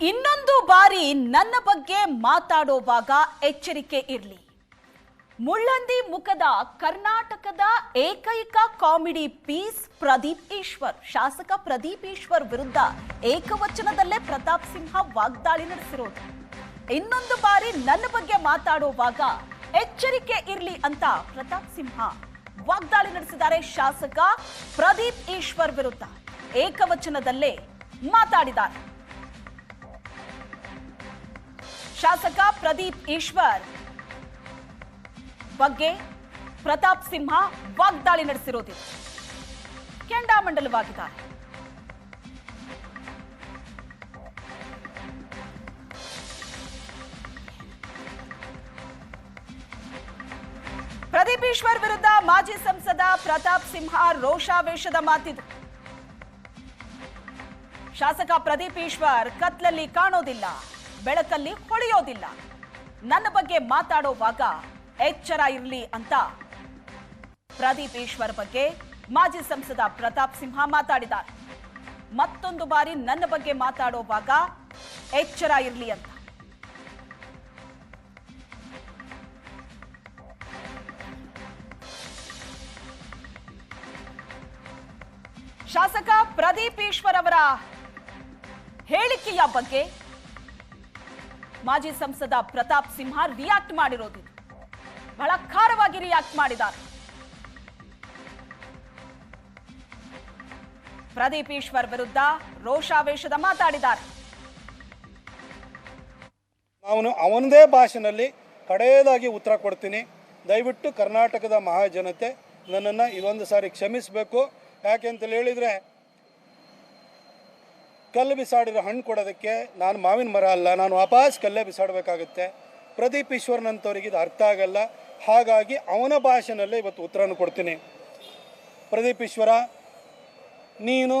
ಇನ್ನೊಂದು ಬಾರಿ ನನ್ನ ಬಗ್ಗೆ ಮಾತಾಡೋವಾಗ ಎಚ್ಚರಿಕೆ ಇರಲಿ. ಮುಳ್ಳಂದಿ ಮುಖದ ಕರ್ನಾಟಕದ ಏಕೈಕ ಕಾಮಿಡಿ ಪೀಸ್ ಪ್ರದೀಪ್ ಈಶ್ವರ್, ಶಾಸಕ ಪ್ರದೀಪ್ ಈಶ್ವರ್ ವಿರುದ್ಧ ಏಕವಚನದಲ್ಲೇ ಪ್ರತಾಪ್ ಸಿಂಹ ವಾಗ್ದಾಳಿ ನಡೆಸಿರೋದು. ಇನ್ನೊಂದು ಬಾರಿ ನನ್ನ ಬಗ್ಗೆ ಮಾತಾಡುವಾಗ ಎಚ್ಚರಿಕೆ ಇರಲಿ ಅಂತ ಪ್ರತಾಪ್ ಸಿಂಹ ವಾಗ್ದಾಳಿ ನಡೆಸಿದ್ದಾರೆ ಶಾಸಕ ಪ್ರದೀಪ್ ಈಶ್ವರ್ ವಿರುದ್ಧ. ಏಕವಚನದಲ್ಲೇ ಮಾತಾಡಿದ್ದಾರೆ. ಶಾಸಕ ಪ್ರದೀಪ್ ಈಶ್ವರ್. ಬಗ್ಗೆ ಪ್ರತಾಪ್ ಸಿಂಹ ವಾಗ್ದಾಳಿ ನಡೆಸಿರೋದಿಲ್ಲ ಕೆಂಡಾಮಂಡಲವಾಗಿದ್ದಾರೆ ಪ್ರದೀಪ್ ಈಶ್ವರ್ ವಿರುದ್ಧ ಮಾಜಿ ಸಂಸದ ಪ್ರತಾಪ್ ಸಿಂಹ ರೋಷಾವೇಶದ ಮಾತಿದು. ಶಾಸಕ ಪ್ರದೀಪ್ ಈಶ್ವರ್ ಕತ್ಲಲ್ಲಿ ಕಾಣೋದಿಲ್ಲ. ಬೆಳಕಲ್ಲಿ ಹೊಳೆಯೋದಿಲ್ಲ. ನನ್ನ ಬಗ್ಗೆ ಮಾತಾಡೋವಾಗ ಎಚ್ಚರ ಇರಲಿ ಅಂತ ಪ್ರದೀಪ್ ಈಶ್ವರ್ ಬಗ್ಗೆ ಮಾಜಿ ಸಂಸದ ಪ್ರತಾಪ್ ಸಿಂಹ ಮಾತಾಡಿದ್ದಾರೆ. ಮತ್ತೊಂದು ಬಾರಿ ನನ್ನ ಬಗ್ಗೆ ಮಾತಾಡೋವಾಗ ಎಚ್ಚರ ಇರಲಿ ಅಂತ. ಶಾಸಕ ಪ್ರದೀಪ್ ಈಶ್ವರ್ ಅವರ ಹೇಳಿಕೆಯ ಬಗ್ಗೆ ಮಾಜಿ ಸಂಸದ ಪ್ರತಾಪ್ ಸಿಂಹ ರಿಯಾಕ್ಟ್ ಮಾಡಿರೋದು. ಬಹಳ ಖಾರವಾಗಿ ರಿಯಾಕ್ಟ್ ಮಾಡಿದ್ದಾರೆ. ಪ್ರದೀಪ್ ಈಶ್ವರ್ ವಿರುದ್ಧ ರೋಷಾವೇಶದ ಮಾತಾಡಿದ್ದಾರೆ. ಅವನು ಅವನದೇ ಭಾಷೆನಲ್ಲಿ ಕಡೆಯದಾಗಿ ಉತ್ತರ ಕೊಡ್ತೀನಿ. ದಯವಿಟ್ಟು ಕರ್ನಾಟಕದ ಮಹಾಜನತೆ ನನ್ನನ್ನು ಇದೊಂದು ಸಾರಿ ಕ್ಷಮಿಸಬೇಕು. ಯಾಕೆ ಅಂತ ಹೇಳಿದರೆ ಕಲ್ಲು ಬಿಸಾಡಿರೋ ಹಣ್ಣು ಕೊಡೋದಕ್ಕೆ ನಾನು ಮಾವಿನ ಮರ ಅಲ್ಲ, ನಾನು ವಾಪಸ್ ಕಲ್ಲೇ ಬಿಸಾಡಬೇಕಾಗುತ್ತೆ. ಪ್ರದೀಪ್ ಈಶ್ವರ್ನಂಥವ್ರಿಗೆ ಇದು ಅರ್ಥ ಆಗಲ್ಲ. ಹಾಗಾಗಿ ಅವನ ಭಾಷೆನಲ್ಲೇ ಇವತ್ತು ಉತ್ತರವನ್ನು ಕೊಡ್ತೀನಿ. ಪ್ರದೀಪ್ ಈಶ್ವರ, ನೀನು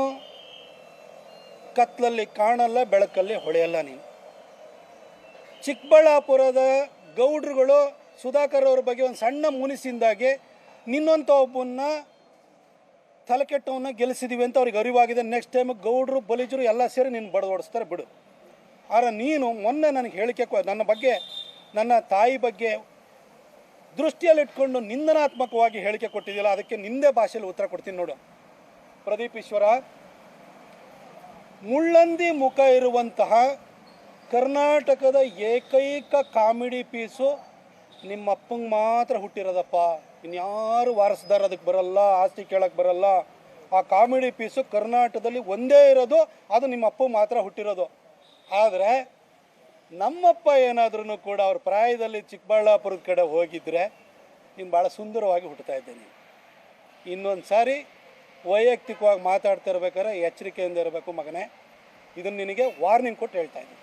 ಕತ್ಲಲ್ಲಿ ಕಾಣಲ್ಲ, ಬೆಳಕಲ್ಲಿ ಹೊಳೆಯಲ್ಲ ನೀನು. ಚಿಕ್ಕಬಳ್ಳಾಪುರದ ಗೌಡ್ರುಗಳು ಸುಧಾಕರ್ ಅವ್ರ ಬಗ್ಗೆ ಒಂದು ಸಣ್ಣ ಮುನಿಸಿಂದಾಗಿ ನಿನ್ನಂಥ ಒಬ್ಬನ್ನ ತಲೆಕೆಟ್ಟವನ್ನ ಗೆಲ್ಲಿಸಿದೀವಿ ಅಂತ ಅವ್ರಿಗೆ ಅರಿವಾಗಿದೆ. ನೆಕ್ಸ್ಟ್ ಟೈಮ್ ಗೌಡ್ರು, ಬಲಿಜರು ಎಲ್ಲ ಸೇರಿ ನಿನ್ನ ಬಡ್ದು ಓಡಿಸ್ತಾರೆ ಬಿಡು. ಆದರೆ ನೀನು ಮೊನ್ನೆ ನನಗೆ ಹೇಳಿಕೆ ನನ್ನ ಬಗ್ಗೆ, ನನ್ನ ತಾಯಿ ಬಗ್ಗೆ ದೃಷ್ಟಿಯಲ್ಲಿಟ್ಕೊಂಡು ನಿಂದನಾತ್ಮಕವಾಗಿ ಹೇಳಿಕೆ ಕೊಟ್ಟಿದ್ದಿಲ್ಲ ಅದಕ್ಕೆ ನಿಂದೇ ಭಾಷೆಯಲ್ಲಿ ಉತ್ತರ ಕೊಡ್ತೀನಿ ನೋಡು. ಪ್ರದೀಪ್ ಈಶ್ವರ, ಮುಳ್ಳಂದಿ ಮುಖ ಇರುವಂತಹ ಕರ್ನಾಟಕದ ಏಕೈಕ ಕಾಮಿಡಿ ಪೀಸು ನಿಮ್ಮ ಅಪ್ಪಂಗೆ ಮಾತ್ರ ಹುಟ್ಟಿರೋದಪ್ಪ. ಇನ್ಯಾರು ವಾರಸ್ದಾರ ಅದಕ್ಕೆ ಬರಲ್ಲ, ಆಸ್ತಿ ಕೇಳಕ್ಕೆ ಬರಲ್ಲ, ಆ ಕಾಮಿಡಿ ಪೀಸು ಕರ್ನಾಟಕದಲ್ಲಿ ಒಂದೇ ಇರೋದು, ಅದು ನಿಮ್ಮ ಅಪ್ಪ ಮಾತ್ರ ಹುಟ್ಟಿರೋದು. ಆದರೆ ನಮ್ಮಪ್ಪ ಏನಾದ್ರೂ ಕೂಡ ಅವ್ರ ಪ್ರಾಯದಲ್ಲಿ ಚಿಕ್ಕಬಳ್ಳಾಪುರದ ಕಡೆ ಹೋಗಿದ್ರೆ ನೀನು ಭಾಳ ಸುಂದರವಾಗಿ ಹುಟ್ಟುತ್ತಾ ಇದ್ದೇನೆ ಇನ್ನೊಂದು ಸಾರಿ ವೈಯಕ್ತಿಕವಾಗಿ ಮಾತಾಡ್ತಾ ಇರ್ಬೇಕಾದ್ರೆ ಎಚ್ಚರಿಕೆಯಿಂದ ಇರಬೇಕು ಮಗನೇ. ಇದನ್ನು ನಿನಗೆ ವಾರ್ನಿಂಗ್ ಕೊಟ್ಟು ಹೇಳ್ತಾ ಇದ್ದೀನಿ.